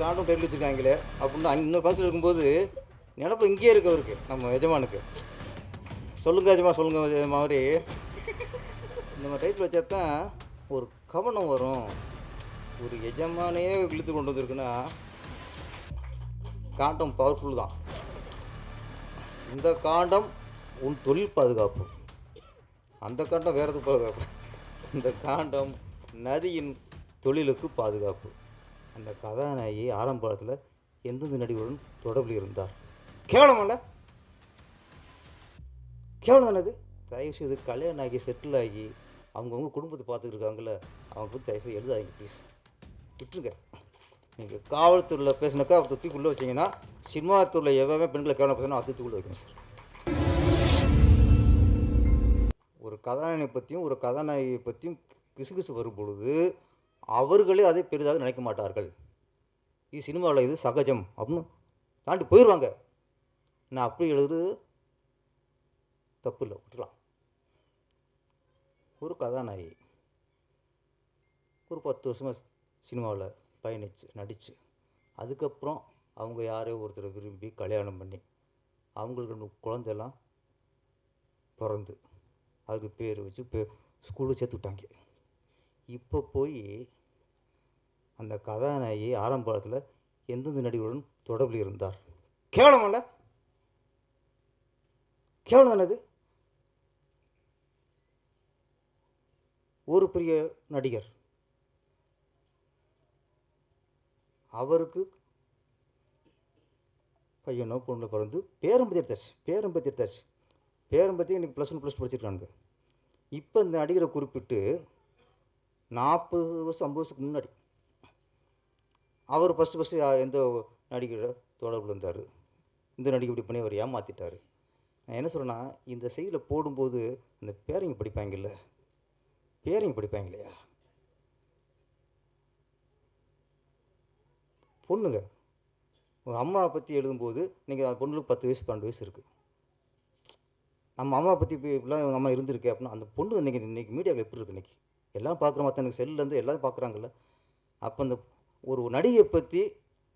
காண்டும் title வச்சுருக்காங்களே. அப்படின்னு அங்கே இன்னொரு ஃபங்க்ஷன் இருக்கும்போது நினப்பு இங்கேயே இருக்கு அவருக்கு நம்ம எஜமானுக்கு. சொல்லுங்க எஜமா சொல்லுங்க மாதிரி இந்த மாதிரி டைட்டில் வச்சா தான் ஒரு கவனம் வரும். ஒரு எஜமானையே இழுத்து கொண்டு வந்திருக்குன்னா காண்டம் பவர்ஃபுல் தான். இந்த காண்டம் உன் தொழில் பாதுகாப்பு. அந்த காண்டம் வேற எதுக்கு பாதுகாப்பு. இந்த காண்டம் நதியின் தொழிலுக்கு பாதுகாப்பு. அந்த கதாநாயகி ஆரம்பத்தில் எந்தெந்த நடிகருடன் தொடர்பில் இருந்தார்? கேவலமல்ல கேவலம் தானே அது. தயவு கல்யாணம் ஆகி செட்டில் ஆகி அவங்கவுங்க குடும்பத்தை பார்த்துட்டு அவங்க பற்றி தயவுசெய்து எழுதாதீங்க ப்ளீஸ் விட்டுருங்க. நீங்கள் காவல்துறையில் பேசினாக்கா அவர் தூக்கிக்குள்ளே வச்சிங்கன்னா சினிமா துறையில் எவ்வளோ பெண்களை கேவலம் பேசினா அது தூக்கிக்குள்ளே வைக்கணும் சார் ஒரு கதாநாயகனை பற்றியும் ஒரு கதாநாயகியை பற்றியும் கிசுகிசு வரும் பொழுது அவர்களே அதை பெரிதாக நினைக்க மாட்டார்கள். இது சினிமாவில் இது சகஜம். அப்படின்னு தாண்டி போயிடுவாங்க. நான் அப்படி எழுதுறது தப்பு இல்லை விட்டுலாம் ஒரு கதாநாயகி. ஒரு பத்து வருஷமாக சினிமாவில் பயணித்து நடித்து அதுக்கப்புறம் அவங்க யாரையோ ஒருத்தரை விரும்பி கல்யாணம் பண்ணி அவங்களுக்கு குழந்தையெல்லாம் பிறந்து அதுக்கு பேர் வச்சு பே ஸ்கூலில் சேர்த்து விட்டாங்க இப்போ போய் அந்த கதாநாயகி ஆரம்பத்தில் எந்தெந்த நடிகருடன் தொடர்பில் இருந்தார்? கேவலமல்ல கேவலம் தானே அது ஒரு பெரிய நடிகர். அவருக்கு பையனோ பொண்ணு பிறந்து பேரம்பத்தி எடுத்தாச்சு பேரம்பத்தி எடுத்தாச்சு. பேரம்பத்தி எனக்கு ப்ளஸ் ஒன் ப்ளஸ் டூ படிச்சிருக்கானுங்க. இப்போ இந்த நடிகரை குறிப்பிட்டு நாற்பது வருஷம் ஐம்பது வருஷத்துக்கு முன்னாடி அவர் ஃபஸ்ட்டு ஃபஸ்ட்டு எந்த நடிகரோட தொடர்பில் இருந்தார் இந்த நடிகை இப்படி பண்ணி அவர் ஏமாற்றிட்டார் நான் என்ன சொல்கிறேன்னா இந்த செய்தியில் போடும்போது இந்த பேரங்க படிப்பாங்கல்ல? பேரங்க படிப்பாங்க இல்லையா? பொண்ணுங்க. உங்கள் அம்மாவை பற்றி எழுதும்போது நீங்கள் அந்த பொண்ணுக்கு பத்து வயசு பன்னெண்டு வயசு இருக்குது நம்ம அம்மா பற்றி இப்போ இப்படிலாம் எங்கள் அம்மா இருந்திருக்கு அப்படின்னா அந்த பொண்ணு இன்றைக்கி இன்றைக்கி மீடியாவில் எப்படி இருக்கு இன்றைக்கி எல்லாம் பார்க்குற மற்ற எனக்கு செல்லுலேருந்து எல்லாரும் பார்க்குறாங்கல்ல அப்போ அந்த ஒரு நடிகை பற்றி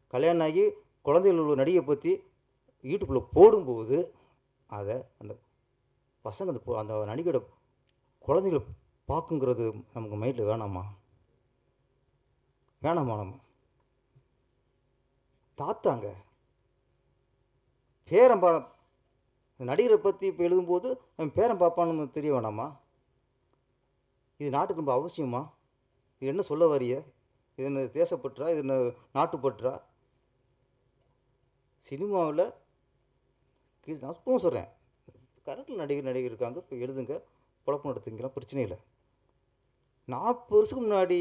கல்யாணம் ஆகி குழந்தைகள் உள்ள நடிகை பற்றி யூடியூப்பில் போடும்போது அதை அந்த பசங்க அந்த அந்த நடிகையோட குழந்தைகளை பார்க்குங்கிறது நமக்கு மைண்டில் வேணாமா? வேணாமா நம்ம? தாத்தாங்க. பேரன் பா நடிகரை பற்றி இப்போ எழுதும்போது அவன் பேரன் பாப்பான்னு தெரிய வேணாமா? இது நாட்டுக்கு ரொம்ப அவசியமா? இது என்ன சொல்ல வரிய இது என்ன தேசப்பற்றா? இது என்ன நாட்டுப்பற்றா? சினிமாவில் நான் இப்பவும் சொல்கிறேன் கரெக்டில் நடிகர் நடிகர் இருக்காங்க. இப்போ எழுதுங்க. குழப்பம் நடத்துங்கலாம் பிரச்சனை இல்லை. நாற்பது வருஷத்துக்கு முன்னாடி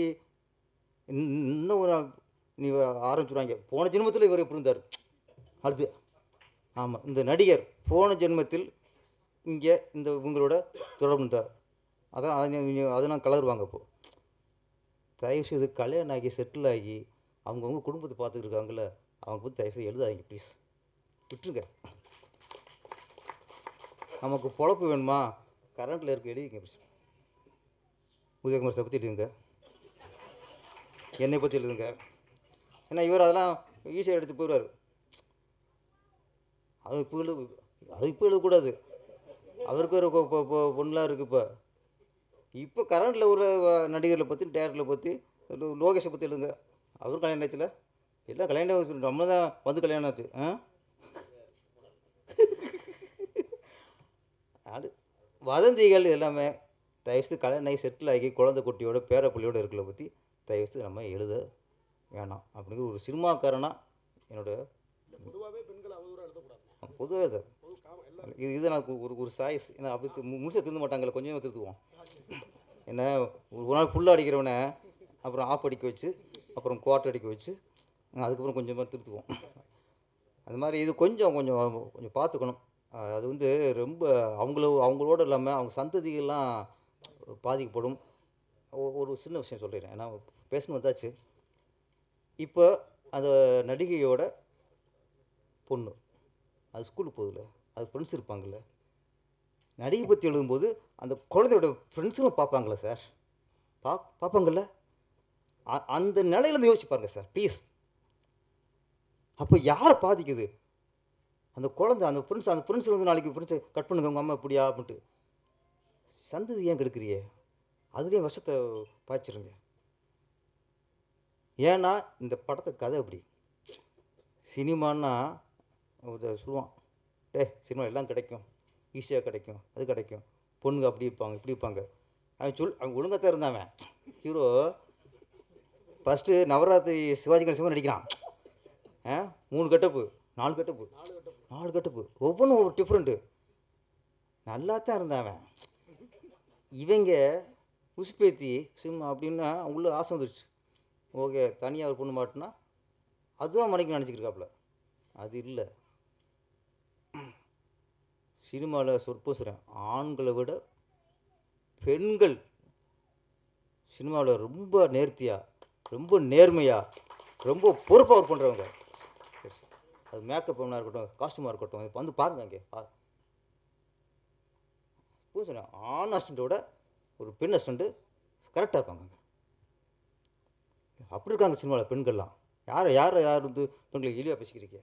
இன்னும் இன்னும் ஒரு நீ ஆரம்பிச்சுடுவாங்க போன ஜென்மத்தில் இவர் எப்படி இருந்தார்? அது ஆமாம் இந்த நடிகர் போன ஜென்மத்தில் இங்கே இந்த இவங்களோட தொடர்பு இருந்தார். அதான் அதை அதெல்லாம் கலருவாங்க இப்போது தயவு செய்து கல்யாணம் ஆகி செட்டில் ஆகி அவங்கவுங்க குடும்பத்தை பார்த்துட்டு இருக்காங்கள அவங்க பற்றி தயவு செய்து எழுதாதீங்க ப்ளீஸ் விட்டுருங்க. நமக்கு பொழப்பு வேணுமா? கரண்ட்டில் இருக்க எழுதிங்க ப்ளீஸ் உதயகுமார் சார் பற்றி எழுதுங்க. என்னை பற்றி எழுதுங்க. ஏன்னா இவர் அதெல்லாம் ஈஸியாக எடுத்து போயிடுவார். அது இப்போ எழுது அது இப்போ எழுதக்கூடாது. அவருக்கு ஒரு பொண்ணுலாம் இருக்குது இப்போ. இப்போ கரண்டில் உள்ள நடிகர்களை பற்றி டேரக்டரை பற்றி லோகேஷை பற்றி எழுதுங்க. அவரும் கல்யாணம் ஆச்சுல எல்லாம் கல்யாணம். நம்ம தான் வந்து கல்யாணம் ஆச்சு ஆ? அது வதந்திகள் எல்லாமே தயவுசெய்து கல்யாணம் செட்டில் ஆகி குழந்தை குட்டியோட பேரப்பிள்ளையோட இருக்கிறத பற்றி தயவுசெய்து நம்ம எழுத வேணாம். அப்படிங்கிற ஒரு சினிமாக்காரனா என்னோட பொதுவாகவே பெண்கள் பொதுவாக இது இது நான் எனக்கு ஒரு ஒரு சாய்ஸ் ஏன்னா அப்படி முழுசாக திருந்த மாட்டாங்கல்ல கொஞ்சமாக திருத்துவோம். என்ன ஒரு நாள் ஃபுல்லாக அடிக்கிறவனை அப்புறம் ஆஃப் அடிக்க வச்சு அப்புறம் குவார்ட்டர் அடிக்க வச்சு அதுக்கப்புறம் கொஞ்சமாக திருத்துவோம். அது மாதிரி இது கொஞ்சம் கொஞ்சம் கொஞ்சம் பார்த்துக்கணும். அது வந்து ரொம்ப அவங்கள அவங்களோட இல்லாமல் அவங்க சந்ததிகள்லாம் பாதிக்கப்படும். ஒ- ஒரு சின்ன விஷயம் சொல்லிடுறேன். ஏன்னா பேசணும் வந்தாச்சு. இப்போ அந்த நடிகையோட பொண்ணு அது ஸ்கூலுக்கு போகுதுல்ல? அது ஃப்ரெண்ட்ஸ் இருப்பாங்கல்ல. நடிகை பற்றி எழுதும்போது அந்த குழந்தையோட ஃப்ரெண்ட்ஸுங்களும் பார்ப்பாங்களே சார் பா பார்ப்பாங்கல்ல? அ- அந்த நிலையிலேருந்து யோசிச்சு பாருங்கள் சார் ப்ளீஸ் அப்போ யாரை பாதிக்குது? அந்த குழந்தை அந்த ஃப்ரெண்ட்ஸ் அந்த ஃப்ரெண்ட்ஸ் வந்து நாளைக்கு ஃப்ரெண்ட்ஸை கட் பண்ணுங்க உங்கள் அம்மா இப்படியா அப்படின்ட்டு. சந்ததி ஏன் கெடுக்கிறியே அதுலேயும் விஷத்தை பாய்ச்சிருங்க. ஏன்னா இந்த படத்து கதை அப்படி. சினிமான்னா சொல்லுவான் டே சினிமா எல்லாம் கிடைக்கும். ஈஸியாக கிடைக்கும். அது கிடைக்கும். பொண்ணுங்க அப்படி இருப்பாங்க இப்படி இருப்பாங்க. அவன் சொல் அவன் ஒழுங்காக தான் இருந்தாவன் ஹீரோ ஃபஸ்ட்டு நவராத்திரி சிவாஜி கணேசன் நடிக்கிறான். ஆ மூணு கட்டப்பு நாலு கட்டப்பு நாலு கட்டப்பு. ஒவ்வொன்றும் ஒவ்வொரு டிஃப்ரெண்ட்டு நல்லா தான் இருந்தான் அவன். இவங்க உசுப்பேத்தி சிம் அப்படின்னா உள்ள ஆசை வந்துருச்சு. ஓகே தனியாக ஒரு பொண்ணு மாட்டினா அதுதான் மனைக்கு நினச்சிக்கிருக்காப்புல அது இல்லை. சினிமாவில் சொற்பசுறேன் ஆண்களை விட பெண்கள் சினிமாவில் ரொம்ப நேர்த்தியாக ரொம்ப நேர்மையாக ரொம்ப பொறுப்பாக ஒர்க் பண்ணுறவங்க அது மேக்கப் பண்ணா இருக்கட்டும் காஸ்டியூமாக இருக்கட்டும் இப்போ வந்து பாருங்க அங்கே ஆண் அஸ்டண்ட்டோட ஒரு பெண் அஸ்டண்ட்டு கரெக்டாக இருப்பாங்க அப்படி இருக்காங்க சினிமாவில் பெண்கள்லாம். யார் யார் யார் வந்து பெண்களை இழிவாக பேசிக்கிறீங்க?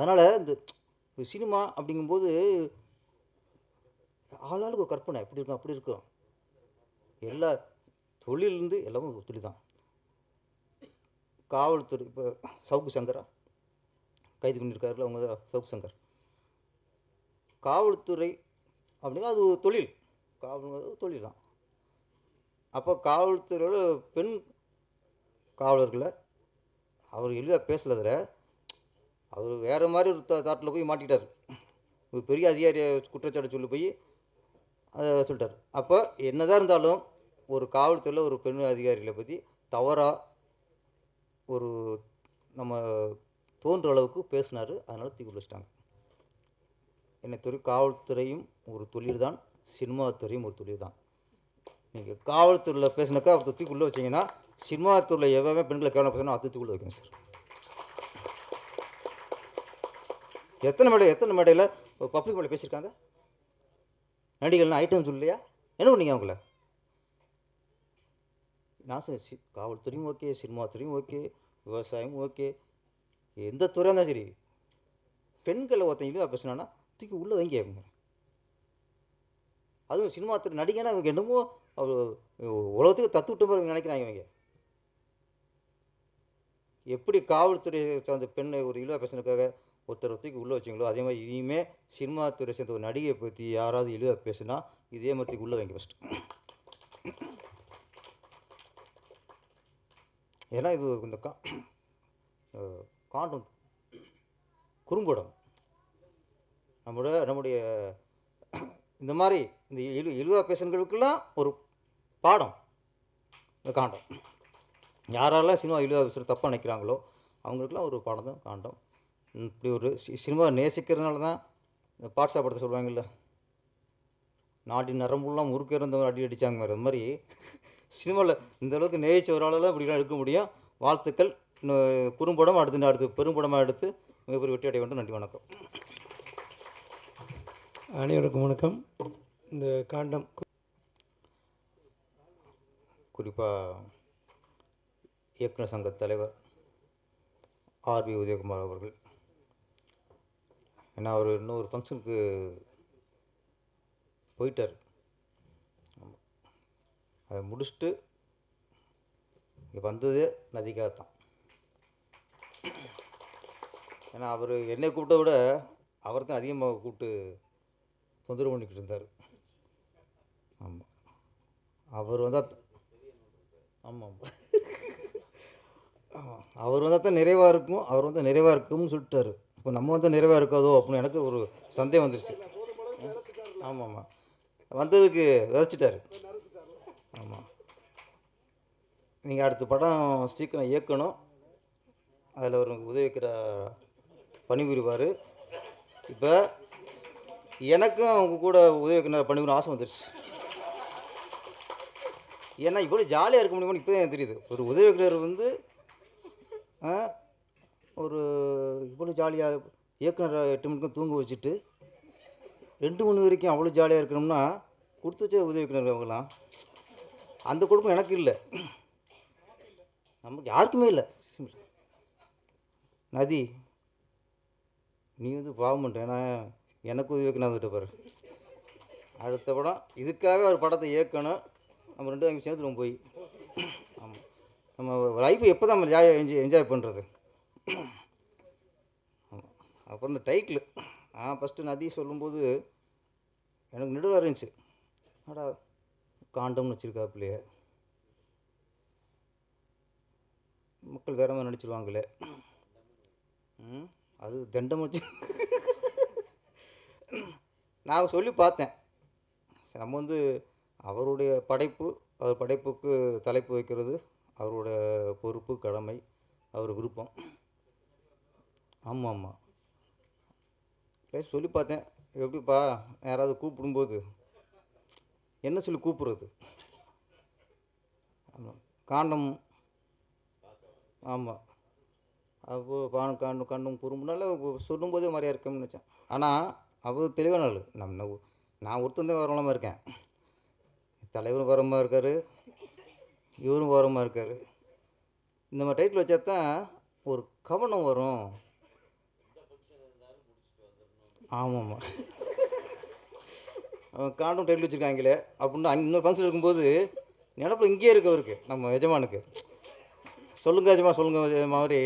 அதனால் இந்த சினிமா அப்படிங்கும்போது ஆளாளுக்கு ஒரு கற்பனை இப்படி இருக்கும் அப்படி இருக்கும் எல்லா தொழிலிருந்து எல்லாமே ஒரு தொழில் தான். காவல்துறை இப்போ சவுக்கு சங்கரா கைது பண்ணியிருக்காருல அவங்க தான் சவுக்கு சங்கர். காவல்துறை அப்படின்னா அது ஒரு தொழில். காவல்ங்கிறது ஒரு தொழில் தான். அப்போ காவல்துறையோட பெண் காவலர்களை அவர் எளிதாக பேசலதில் அவர் வேறு மாதிரி ஒரு தாட்டில் போய் மாட்டிக்கிட்டார். ஒரு பெரிய அதிகாரியை குற்றச்சாட்டு சொல்லி போய் அதை சொல்லிட்டார். அப்போ என்னதான் இருந்தாலும் ஒரு காவல்துறையில் ஒரு பெண் அதிகாரிகளை பற்றி தவறாக ஒரு நம்ம தோன்ற அளவுக்கு பேசினார். அதனால் தூக்கி வச்சிட்டாங்க என்னை துறை காவல்துறையும் ஒரு தொழில் தான் சினிமா துறையும் ஒரு தொழில் தான் நீங்கள் காவல்துறையில் பேசினாக்கா அவர் தூக்கி உள்ளே வச்சீங்கன்னா சினிமா துறையில் எவ்வளோ பெண்களை கேவலம் பேசினா அது தூக்கி வைக்கணும் சார். எத்தனை மேடை எத்தனை மேடையில் பப்ளிக் மேலே பேசியிருக்காங்க? நடிகள்லாம் ஐட்டம் சொல்லலையா என்ன பண்ணீங்க அவங்கள? நான் சொன்னேன் சி காவல்துறையும் ஓகே சினிமா துறையும் ஓகே விவசாயம் ஓகே எந்த துறையாக இருந்தாலும் சரி. பெண்களை ஒருத்தங்களும் பேசினான்னா தூக்கி உள்ளே வாங்கி அவங்க அதுவும் சினிமா துறை இவங்க என்னமோ உலகத்துக்கு தத்து விட்டு மாதிரி நினைக்கிறாங்க இவங்க. எப்படி காவல்துறை சார்ந்த பெண்ணை ஒரு இழிவாக பேசினதுக்காக ஒருத்தர் ஒருத்தருக்கு உள்ளே வச்சிங்களோ அதே மாதிரி இனிமேல் சினிமா துறை சேர்ந்த ஒரு நடிகையை பற்றி யாராவது இழிவாக பேசுனா இதே மாதிரி உள்ள உள்ளே வைங்க ஃபஸ்ட்டு ஏன்னா இது இந்த கா அஹ் காண்டம் குறும்படம். நம்மளோட நம்முடைய இந்த மாதிரி இந்த இழு இழுவா பேசுனங்களுக்கெல்லாம் ஒரு பாடம். இந்த காண்டம். யாரெல்லாம் சினிமா இழிவாக பேசுகிற தப்பாக நினைக்கிறாங்களோ அவங்களுக்குலாம் ஒரு பாடம் தான் காண்டம். இப்படி ஒரு சினிமா நேசிக்கிறதுனால தான் இந்த பாட்ஷா படத்தை சொல்லுவாங்கல்ல. நாட்டின் நரம்புலாம் முறுக்கு இருந்தவங்க அடி அடித்தாங்க அது மாதிரி. சினிமாவில் இந்த அளவுக்கு நேசிச்ச ஒரு ஆளெல்லாம் இப்படிலாம் எடுக்க முடியும். வாழ்த்துக்கள். இன்னும் குறும்படம் அடுத்து அடுத்து பெரும்படமாக எடுத்து மிகப்பெரிய வெற்றி அடைய வேண்டும். நன்றி வணக்கம். அனைவருக்கும் வணக்கம். இந்த காண்டம் குறிப்பாக இயக்குனர் சங்க தலைவர் ஆர்பி உதயகுமார் அவர்கள். ஏன்னா அவர் இன்னொரு ஃபங்க்ஷனுக்கு போயிட்டார். அதை முடிச்சுட்டு இங்கே வந்ததே நதிக்காக தான். ஏன்னா அவர் என்னை கூப்பிட்ட விட அவர் தான் அதிகமாக கூப்பிட்டு தொந்தரவு பண்ணிக்கிட்டு இருந்தார். ஆமாம் அவர் வந்தால் ஆமாம் ஆமாம் அவர் வந்தால் தான் நிறைவாக இருக்கும் அவர் வந்து நிறைவாக இருக்கும்னு சொல்லிட்டாரு. இப்போ நம்ம வந்து நிறைவாக இருக்காதோ அப்படின்னு எனக்கு ஒரு சந்தேகம் வந்துருச்சு. ஆமாம் ஆமாம் வந்ததுக்கு விதைச்சிட்டாரு. ஆமாம் நீங்கள் அடுத்த படம் சீக்கிரம் இயக்கணும். அதில் ஒரு உதவிக்கிற பணிபுரிவார். இப்போ எனக்கும் அவங்க கூட உதவிக்கிற பணிபுரியும் ஆசை வந்துருச்சு. ஏன்னா இவ்வளோ ஜாலியாக இருக்க முடியுமான்னு இப்போ தான் எனக்கு தெரியுது. ஒரு உதவியாளர் வந்து ஒரு இவ்வளோ ஜாலியாக இயக்குனர் எட்டு மணிக்கும் தூங்க வச்சுட்டு ரெண்டு மணி வரைக்கும் அவ்வளோ ஜாலியாக இருக்கணும்னா கொடுத்து வச்ச உதவி இயக்குனர் அவங்களாம் அந்த குடும்பம் எனக்கு இல்லை. நமக்கு யாருக்குமே இல்லை. நதி நீ வந்து பாவம் பண்ணுற ஏன்னா எனக்கு உதவி வைக்கணும் வந்துட்டு பாரு. அடுத்த படம் இதுக்காக ஒரு படத்தை இயக்கணும். நம்ம ரெண்டு அங்கே சேர்ந்துருவோம் போய் நம்ம லைஃப் எப்போ தான் நம்ம ஜாலியாக என்ஜாய் என்ஜாய் பண்ணுறது அப்புறம் இந்த டைட்டில் நான் ஃபஸ்ட்டு நதி சொல்லும்போது எனக்கு நெடுவாக இருந்துச்சு. அடா காண்டம்னு வச்சுருக்காப்புலையே. மக்கள் வேற மாதிரி நடிச்சிருவாங்களே. ம் அது தண்டம் வச்சு. நான் சொல்லி பார்த்தேன். நம்ம வந்து அவருடைய படைப்பு அவர் படைப்புக்கு தலைப்பு வைக்கிறது. அவரோட பொறுப்பு கடமை அவர் விருப்பம். ஆமாம் ஆமாம் சொல்லி பார்த்தேன். எப்படிப்பா? யாராவது கூப்பிடும்போது. என்ன சொல்லி கூப்பிட்றது? ஆமாம் காண்டம். ஆமாம் அப்போ பான் காண்டும் கண்டும் குறும்புனால சொல்லும்போதே மாதிரியா இருக்கேன்னு நினச்சேன். ஆனால் அவர் தெளிவான ஆள். நம்ம நான் ஒருத்தந்தே தான் வரலாமா இருக்கேன். தலைவரும் வரமாக இருக்கார். இவரும் ஓரமாக இருக்கார். இந்த மாதிரி டைட்டில் வச்சா தான் ஒரு கவனம் வரும். ஆமாம்மா. அவன் காண்டும் டைட்டில் வச்சுருக்காங்களே அப்படின்னு அங்கே இன்னொரு ஃபங்க்ஷன் இருக்கும்போது நினப்பில் இங்கேயே இருக்கு அவருக்கு நம்ம எஜமானுக்கு. சொல்லுங்க எஜமா சொல்லுங்க மாதிரி.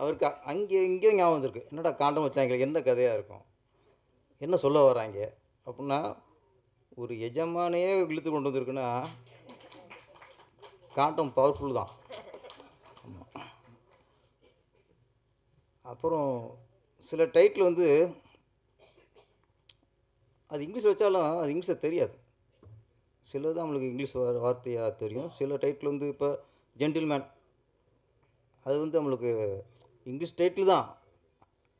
அவருக்கு அங்கே இங்கே ஞாபகம் வந்திருக்கு. என்னடா காண்டம் வச்சாங்க என்ன கதையாக இருக்கும்? என்ன சொல்ல வராங்க அப்படின்னா ஒரு எஜமானையே இழுத்து கொண்டு வந்திருக்குன்னா காட்டம் பவர்ஃபுல் தான். அப்புறம் சில டைட்டில் வந்து அது இங்கிலீஷ் வச்சாலும் அது இங்கிலீஷில் தெரியாது. சிலது நம்மளுக்கு இங்கிலீஷ் வார் வார்த்தையாக தெரியும். சில டைட்டில் வந்து இப்போ ஜென்டில்மேன் அது வந்து நம்மளுக்கு இங்கிலீஷ் டைட்டில் தான்.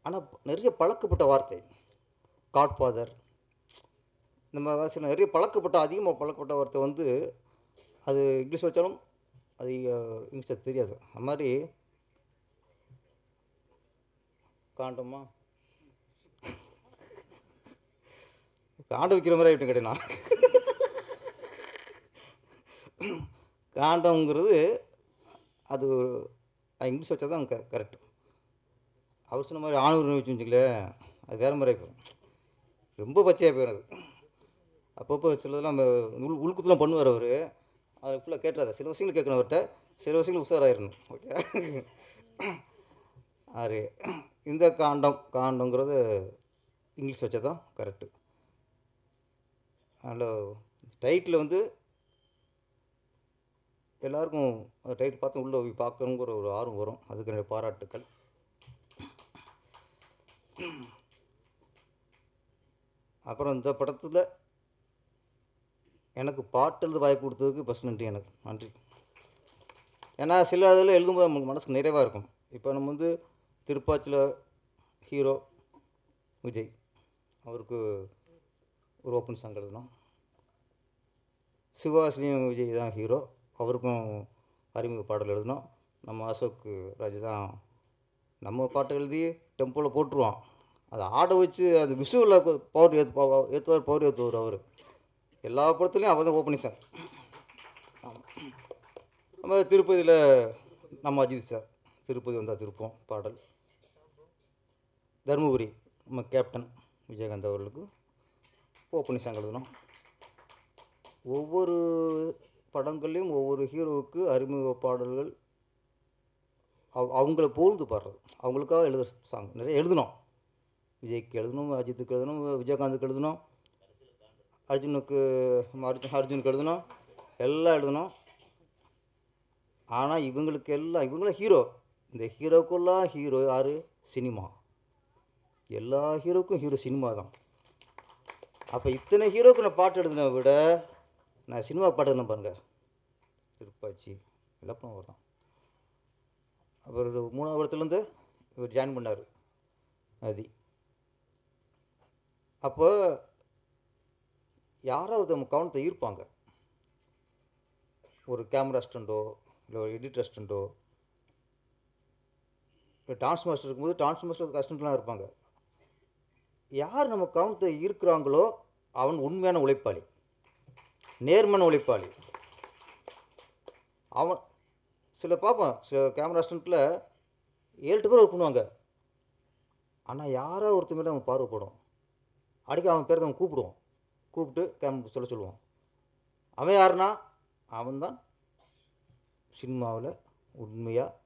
ஆனால் நிறைய பழக்கப்பட்ட வார்த்தை. காட்ஃபாதர் நம்ம சில நிறைய பழக்கப்பட்ட அதிகமாக பழக்கப்பட்ட வார்த்தை வந்து அது இங்கிலீஷ் வச்சாலும் அது இங்கிலீஷில் தெரியாது. அது மாதிரி காண்டமா? காண்டம் விற்கிற மாதிரி ஆகிட்டு கேட்டேன் காண்டம்ங்கிறது அது இங்கிலீஷ் வச்சா தான் க கரெக்ட் அவர் சொன்ன மாதிரி ஆணூர் வச்சு வச்சுங்களேன் அது வேறு மாதிரி போயிடும் ரொம்ப பச்சையாக போயிடும் அது. அப்பப்போ சிலதெல்லாம் நம்ம உள் உள்குத்துலாம் பண்ணுவார் அவர். அதை ஃபுல்லாக கேட்டுறாத. சில விஷயங்கள் கேட்கணும் அவர்கிட்ட. சில விஷயங்கள் உஷாராயிடணும் ஓகே ஆறு. இந்த காண்டம் காண்டங்கிறது இங்கிலீஷ் வச்சா தான் கரெக்டு அதில் டைட்டில் வந்து எல்லாருக்கும் அந்த டைட்டில் பார்த்து உள்ளே போய் பார்க்கணுங்கிற ஒரு ஆர்வம் வரும். அதுக்கு என்னுடைய பாராட்டுக்கள். அப்புறம் இந்த படத்தில் எனக்கு பாட்டு எழுத வாய்ப்பு கொடுத்ததுக்கு ஃபஸ்ட் நன்றி எனக்கு. நன்றி. ஏன்னா சில இதில் எழுதும்போது நமக்கு மனசுக்கு நிறைவாக இருக்கும். இப்போ நம்ம வந்து திருப்பாச்சியில் ஹீரோ விஜய் அவருக்கு ஒரு ஓப்பன் சாங் எழுதணும். சிவாசினியும் விஜய் தான் ஹீரோ. அவருக்கும் அறிமுக பாடல் எழுதணும். நம்ம அசோக் ராஜ் தான் நம்ம பாட்டை எழுதி டெம்போவில் போட்டுருவோம் அதை ஆட வச்சு அது விஷுவலில் பவர் ஏற்று ஏற்றுவார் பவர் ஏற்றுவார் அவர். எல்லா படத்துலையும் அவர் தான் ஓப்பனிங் சார் ஆமாம் நம்ம திருப்பதியில் நம்ம அஜித் சார் திருப்பதி வந்தால் திருப்பம் பாடல். தருமபுரி நம்ம கேப்டன் விஜயகாந்த் அவர்களுக்கு ஓப்பனிங் சாங் எழுதணும். ஒவ்வொரு படங்கள்லேயும் ஒவ்வொரு ஹீரோவுக்கு அறிமுக பாடல்கள் அவ அவங்கள பொழுது பாடுறது. அவங்களுக்காக எழுத சாங் நிறைய எழுதணும். விஜய்க்கு எழுதணும் அஜித்துக்கு எழுதணும் விஜயகாந்துக்கு எழுதணும். அர்ஜுனுக்கு அர்ஜுன் அர்ஜுனுக்கு எழுதணும் எல்லாம் எழுதணும் ஆனால் இவங்களுக்கு எல்லாம் இவங்களாம் ஹீரோ இந்த ஹீரோக்கெல்லாம் ஹீரோ யார்? சினிமா. எல்லா ஹீரோக்கும் ஹீரோ சினிமா தான். அப்போ இத்தனை ஹீரோக்கு நான் பாட்டு எழுதின விட நான் சினிமா பாட்டு எழுதின பாருங்கள் திருப்பாச்சி எல்லாம் அவர் தான். அப்புறம் மூணாவது இடத்துலேருந்து இவர் ஜாயின் பண்ணார். நதி. அப்போ யாராவது நம்ம கவனத்தை ஈர்ப்பாங்க. ஒரு கேமரா அசிஸ்டண்ட்டோ இல்லை ஒரு எடிட் அசிஸ்டண்ட்டோ இப்போ டான்ஸ் மாஸ்டர் இருக்கும்போது டான்ஸ் மாஸ்டர் அஸ்டண்ட்லாம் இருப்பாங்க. யார் நம்ம கவனத்தை ஈர்க்கிறாங்களோ அவன் உண்மையான உழைப்பாளி. நேர்மையான உழைப்பாளி. அவன் சில பார்ப்பான் சில கேமரா அஸ்டண்ட்டில் ஏழு பேர் ஒர்க் பண்ணுவாங்க. ஆனால் யாரோ ஒருத்தர் மேலே அவன் பார்வைப்படும். அடிக்க அவன் பேர் அவன் கூப்பிடுவோம். கூப்பிட்டு கேமரா சொல்ல சொல்லுவோம் அவன் யாருன்னா? அவன்தான் சினிமாவில் உண்மையாக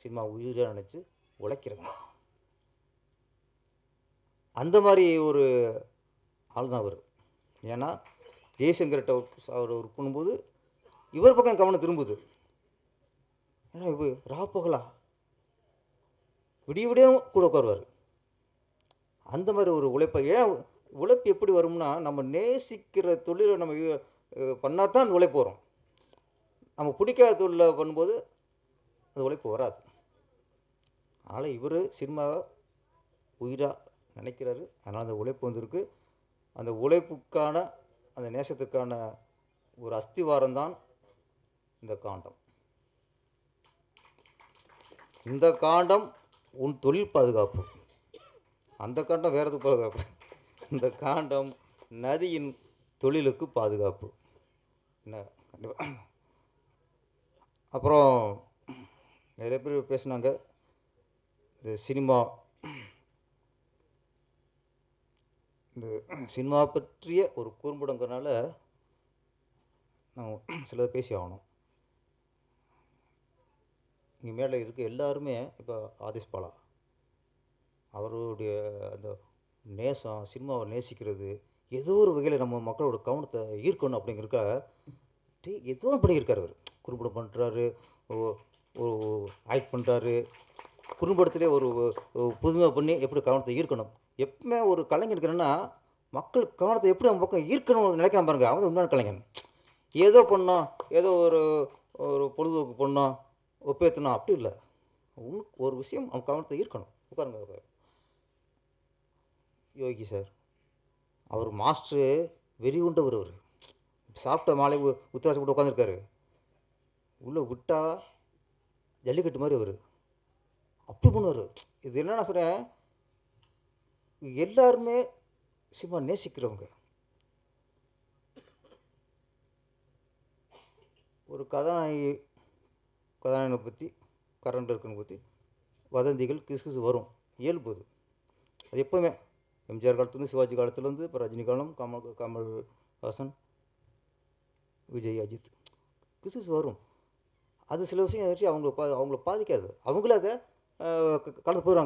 சினிமா உயிராக நினச்சி உழைக்கிறவன். அந்த மாதிரி ஒரு ஆள் தான் அவர். ஏன்னா ஜெய்சங்கர்கிட்ட அவர் ஒர்க் பண்ணும்போது இவர் பக்கம் கவனம் திரும்புது. ஏன்னா இப்போ ரா பகலா? விடிய விடிய கூட உட்காருவார். அந்த மாதிரி ஒரு உழைப்பை ஏன் உழைப்பு எப்படி வரும்னா நம்ம நேசிக்கிற தொழிலை நம்ம பண்ணால் தான் அந்த உழைப்பு வரும். நம்ம பிடிக்காத தொழிலை பண்ணும்போது அந்த உழைப்பு வராது. அதனால் இவர் சினிமாவை உயிராக நினைக்கிறாரு. அதனால் அந்த உழைப்பு வந்திருக்கு. அந்த உழைப்புக்கான அந்த நேசத்துக்கான ஒரு அஸ்திவாரம் தான் இந்த காண்டம். இந்த காண்டம் உன் தொழில் பாதுகாப்பு. அந்த காண்டம் வேறு பாதுகாப்பு இந்த காண்டம் நதியின் தொழிலுக்கு பாதுகாப்பு. என்ன கண்டிப்பாக அப்புறம் நிறைய பேர் பேசுனாங்க. இந்த சினிமா. இந்த சினிமா பற்றிய ஒரு குறும்படங்கிறனால நான் சிலதை பேசி ஆகணும். இங்கே மேலே இருக்க எல்லாருமே இப்போ ஆதிஷ் பாலா. அவருடைய அந்த நேசம் சினிமாவை நேசிக்கிறது ஏதோ ஒரு வகையில் நம்ம மக்களோட கவனத்தை ஈர்க்கணும் அப்படிங்கிறக்க டே ஏதோ பண்ணியிருக்காரு அவர். குறும்படம் பண்ணுறாரு ஒரு ஆக்ட் பண்ணுறாரு குறும்படத்திலே ஒரு புதுமை பண்ணி எப்படி கவனத்தை ஈர்க்கணும்? எப்பவுமே ஒரு கலைஞன் இருக்கிறேன்னா மக்கள் கவனத்தை எப்படி நம்ம பக்கம் ஈர்க்கணும்னு நினைக்கிறேன் பாருங்க. அவன் உண்மையான கலைஞன். ஏதோ பண்ணோம் ஏதோ ஒரு ஒரு பொழுதுபோக்கு பண்ணோம் ஒப்பேற்றணும் அப்படி இல்லை. உன் ஒரு விஷயம் அவன் கவனத்தை ஈர்க்கணும். உட்காருங்க யோகி சார். அவர் மாஸ்டரு வெறி உண்டவர் அவர் சாப்பிட்ட மாலை உ- உத்தராசம் போட்டு உட்காந்துருக்காரு உள்ளே விட்டால் ஜல்லிக்கட்டு மாதிரி அவர். அப்படி பண்ணுவார். இது என்ன நான் சொல்கிறேன் எல்லாருமே சிம்மா நேசிக்கிறவங்க. ஒரு கதாநாயகி கதாநாயகனை பற்றி கரண்ட் இருக்குன்னு பற்றி வதந்திகள் கிசு வரும். இயல்பு அது எப்போவுமே எம்ஜிஆர் காலத்துலேருந்து சிவாஜி காலத்துலேருந்து இப்போ ரஜினி காலம் கமல் கமல் ஹாசன் விஜய் அஜித் கிசு வரும். அது சில விஷயம் வச்சு அவங்கள பா அவங்கள பாதிக்காது. அவங்களே அதை கலந்து கடந்து போயிடுவாங்க.